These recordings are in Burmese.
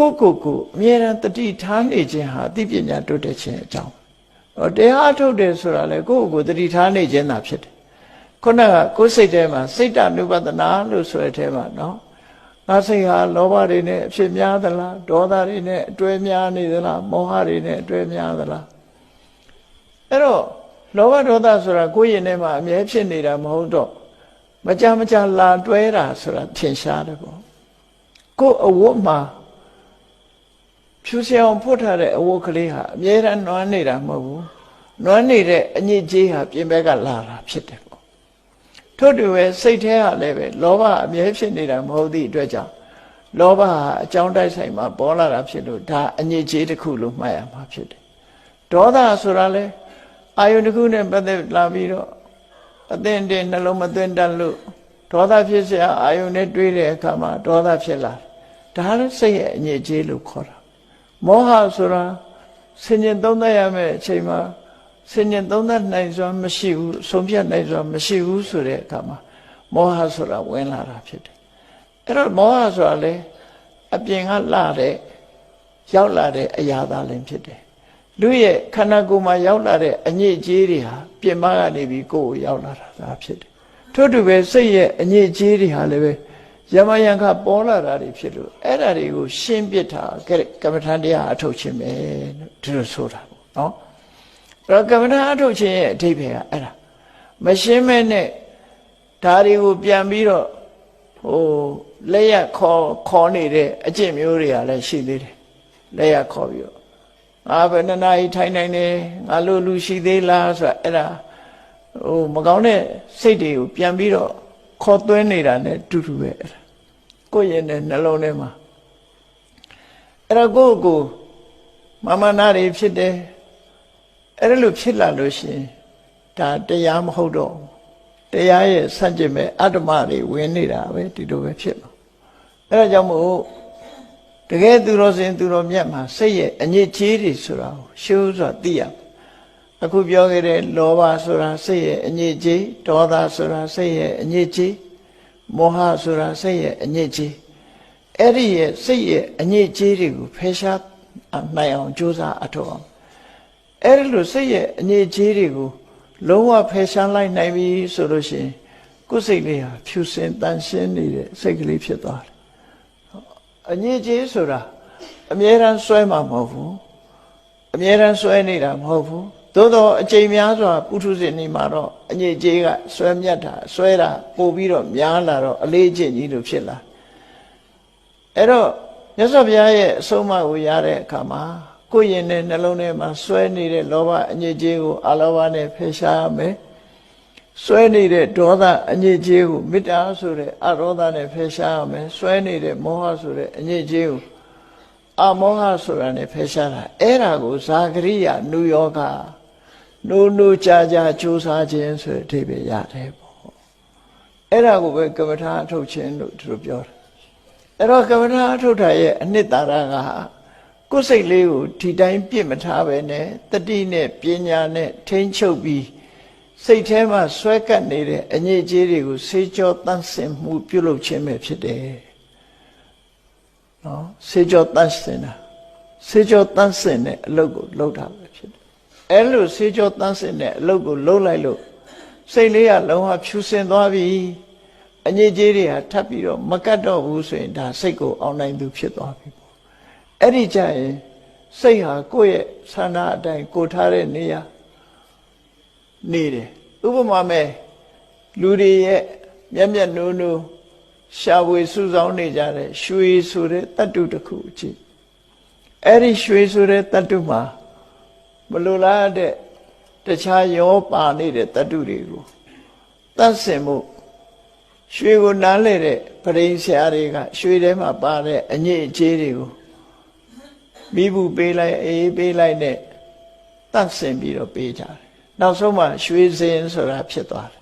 ကိုကိုကိုအမြဲတမ်းတတိထားနေခြင်းဟာအသိပညာတိုးတက်ခြင်းအကြောင်းဟောတရားအထုတ်တယ်ဆိုတာလေကိုကိုကိုတတိထားနေခြင်းသာဖြစ်တယ်ခုနကကိုယ်စိတ်ထဲမှာစိတ်တ ानु ပဒနာလို့ဆိုတဲ့ထဲမှာနော်ငါစိတ်ဟာလောဘတွေနဲ့အဖြစ်များသလားဒေါသတွေနဲ့အတွဲများနေသလားမောဟတွေနဲ့အတွဲများသလားအဲ့တော့လောဘဒေါသဆိုတာကိုယ့်ရင်ထဲမှာအမြဲဖြစ်နေတာမဟုတ်တော့မကြမကြလာတွဲတာဆိုတာထင်ရှားတယ်ပေါ့ကိုယ်အဝတ်မှာ ဖြူစရာအောင်ဖွတ်ထားတဲ့အဝတ်ကလေးဟာအမြဲတမ်းနွမ်းနေတာမဟုတ်ဘူးနွမ်းနေတဲ့အညစ်အကြေးဟာပြင်ဘက်ကလာတာဖြစ်တယ်ပေါ့ထို့တူပဲစိတ်ထဲဟာလည်းပဲလောဘအမြဲဖြစ်နေတာမဟုတ်သည့်အတွက်ကြောင့်လောဘဟာအကြောင်းတိုက်ဆိုင်မှာပေါ်လာတာဖြစ်လို့ဒါအညစ်အကြေးတစ်ခုလို့မှတ်ရမှာဖြစ်တယ်ဒေါသဆိုတာလဲအာယုန်တစ်ခုနဲ့ပတ်သက်လာပြီးတော့အသင်တင်နှလုံးမသွင်းတတ်လို့ဒေါသဖြစ်စရာအာယုန်နဲ့တွေးတဲ့အခါမှာဒေါသဖြစ်လာတယ်ဒါလည်းစိတ်ရဲ့အညစ်အကြေးလို့ခေါ်တာ မောဟဆိုတာဆင်ញင်သုံးသပ်ရမယ့်အချိန်မှာဆင်ញင်သုံးသပ်နိုင်စွာမရှိဘူးဆုံးဖြတ်နိုင်စွာမရှိဘူးဆိုတဲ့အခါမှာမောဟဆိုတာဝင်လာတာဖြစ်တယ်အဲ့တော့မောဟဆိုတာလေအပြင်ကလာတဲ့ရောက်လာတဲ့အရာသားလည်းဖြစ်တယ်လူရဲ့ခန္ဓာကိုယ်မှာရောက်လာတဲ့အညစ်အကြေးတွေဟာပြင်မကနေပြီးကိုယ်ကိုရောက်လာတာဒါဖြစ်တယ်ထို့တူပဲစိတ်ရဲ့အညစ်အကြေးတွေဟာလည်းပဲ ယမယံခပေါ်လာတာတွေဖြစ်လို့အဲ့ဒါတွေကိုရှင်းပြတာကမ္မထန်တရားအထုတ်ခြင်းပဲလို့ဒီလိုဆိုတာပေါ့နော်အဲ့တော့ကမ္မထန်အထုတ်ခြင်းရဲ့အထိပ္ပယ်ကအဲ့ဒါမရှင်းမဲနဲ့ဒါတွေကိုပြန်ပြီးတော့ဟိုလက်ရခေါ်ခေါ်နေတဲ့အကျင့်မျိုးတွေကလည်းရှိသေးတယ်လက်ရခေါ်ပြီးတော့ငါဘယ်နှစ်နာရီထိုင်နိုင်တယ်ငါလိုလူရှိသေးလားဆိုတာအဲ့ဒါဟိုမကောင်းတဲ့စိတ်တွေကိုပြန်ပြီးတော့ခေါ်သွင်းနေတာ ਨੇ တူတူပဲအဲ့ဒါ ကိုယ့်ရဲ့နဲ့နှလုံးထဲမှာအဲ့တော့ကိုယ့်ကိုယ်မမနာတွေဖြစ်တယ်အဲ့ဒါလို့ဖြစ်လာလို့ရှိရင်ဒါတရားမဟုတ်တော့ဘူးတရားရဲ့ဆန့်ကျင်မဲ့အတ္တမတွေဝင်နေတာပဲဒီလိုပဲဖြစ်မှာအဲ့ဒါကြောင့်မို့တကယ်သူတော်စင်သူတော်မြတ်မှာစိတ်ရဲ့အညစ်အကြေးတွေဆိုတာကိုရှုဆိုတာသိရအခုပြောခဲ့တဲ့လောဘဆိုတာစိတ်ရဲ့အညစ်အကြေးဒေါသဆိုတာစိတ်ရဲ့အညစ်အကြေး မောဟဆိုတာစိတ်ရဲ့အညစ်အကြေးအဲ့ဒီရဲ့စိတ်ရဲ့အညစ်အကြေးတွေကိုဖယ်ရှားနိုင်အောင်ကြိုးစားအထောက်အောင်အဲ့ဒီလိုစိတ်ရဲ့အညစ်အကြေးတွေကိုလုံးဝဖယ်ရှားလိုက်နိုင်ပြီဆိုလို့ရှိရင်ကိုယ်စိတ်လေးဟာဖြူစင်တန်ရှင်းနေတဲ့စိတ်ကလေးဖြစ်သွားတယ်အညစ်အကြေးဆိုတာအမြဲတမ်းစွဲမှာမဟုတ်ဘူးအမြဲတမ်းစွဲနေတာမဟုတ်ဘူး သို့တော့အချိန်များစွာပုထုဇဉ်နေမှာတော့အညစ်အကြေးကစွဲမြတ်တာစွဲတာပို့ပြီးတော့များလာတော့အလေးအကျင့်ကြီးလို့ဖြစ်လာအဲ့တော့မြတ်စွာဘုရားရဲ့အဆုံးအမကိုရတဲ့အခါမှာကိုယ်ရင်နဲ့နှလုံးထဲမှာစွဲနေတဲ့လောဘအညစ်အကြေးကိုအလောဘနဲ့ဖယ်ရှားရမယ်စွဲနေတဲ့ဒေါသအညစ်အကြေးကိုမေတ္တာဆိုတဲ့အရောဓနဲ့ဖယ်ရှားရမယ်စွဲနေတဲ့မောဟဆိုတဲ့အညစ်အကြေးကိုအမောဟဆိုတာနဲ့ဖယ်ရှားတာအဲ့ဒါကိုဇာဂရိယနုယောဂ နိုးနိုးကြာကြာကြိုးစားခြင်းဆိုတဲ့အဓိပ္ပာယ်ရတယ်ပေါ့အဲ့ဒါကိုပဲကမ္မထာအထုတ်ခြင်းလို့သူတို့ပြောတယ်အဲ့တော့ကမ္မထာအထုတ်တာရဲ့အနှစ်သာရကကိုယ်စိတ်လေးကိုဒီတိုင်းပြစ်မထားပဲနဲ့တတိနဲ့ပညာနဲ့ထိမ့်ချုပ်ပြီးစိတ်ထဲမှာဆွဲကပ်နေတဲ့အညစ်အကြေးတွေကိုဆေးကြောတန့်စင်မှုပြုလုပ်ခြင်းပဲဖြစ်တယ်နော်ဆေးကြောတန့်စင်တာဆေးကြောတန့်စင်တဲ့အလုပ်ကိုလုပ်တာပဲဖြစ်တယ် အဲလိုဆေးကြောတန့်စင်တဲ့အလုပ်ကိုလုပ်လိုက်လို့စိတ်လေးကလုံးဝဖြူစင်သွားပြီအညစ်အကြေးတွေဟာထပ်ပြီးတော့မကတ်တော့ဘူးဆိုရင်ဒါစိတ်ကိုအောင်နိုင်သူဖြစ်သွားပြီပေါ့အဲ့ဒီကြရင်စိတ်ဟာကိုယ့်ရဲ့ဆန္ဒအတိုင်းကိုထားတဲ့နေရာနေတယ်ဥပမာမဲ့လူတွေရဲ့မျက်မျက်နှိုးနှိုးရှားဝေစုဆောင်းနေကြတဲ့ရွှေဆိုတဲ့တတ္တုတစ်ခုအကြည့်အဲ့ဒီရွှေဆိုတဲ့တတ္တုမှာ မလိုလားတဲ့တခြားရောပါနေတဲ့တတ္တုတွေကိုတတ်စင်မှုရွှေကိုနားလဲတဲ့ပရိဆရာတွေကရွှေထဲမှာပါတဲ့အညစ်အကြေးတွေကိုမိဘူးပေးလိုက်အေးပေးလိုက်နဲ့တတ်စင်ပြီးတော့ပေးကြတယ်နောက်ဆုံးမှရွှေစင်ဆိုတာဖြစ်သွားတယ်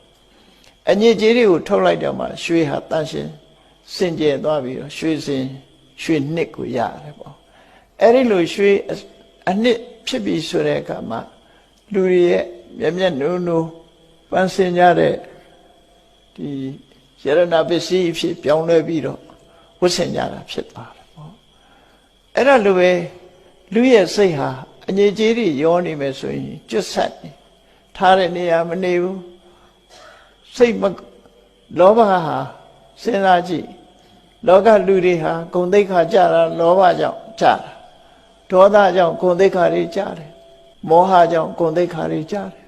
အညစ်အကြေးတွေကိုထုတ်လိုက်တော့မှရွှေဟာတန့်ရှင်းစင်ကြယ်သွားပြီးတော့ရွှေစင်ရွှေနှစ်ကိုရတယ်ပေါ့အဲ့ဒီလိုရွှေအနှစ် ဖြစ်ပြီးဆိုတဲ့အခါမှာလူတွေရဲ့မျက်မျက်နှိုးနှိုးပန်းစင်ကြတဲ့ဒီယရဏပစ္စည်းဖြစ်ပြောင်းလဲပြီးတော့ဝတ်ဆင်ကြတာဖြစ်သွားတယ်ပေါ့အဲ့ဒါလိုပဲလူရဲ့စိတ်ဟာအငြိကြီးတွေရောနေမယ်ဆိုရင်ကျွတ်ဆက်နေထားတဲ့နေရာမနေဘူးစိတ်မလောဘဟာစဉ်းစားကြည့်လောကလူတွေဟာဂုံသိက္ခာကြတာလောဘကြောင့်ကြတာ ဒေါသကြောင့်ဂုံသိက္ခာတွေကြတယ်မောဟကြောင့်ဂုံသိက္ခာတွေကြတယ်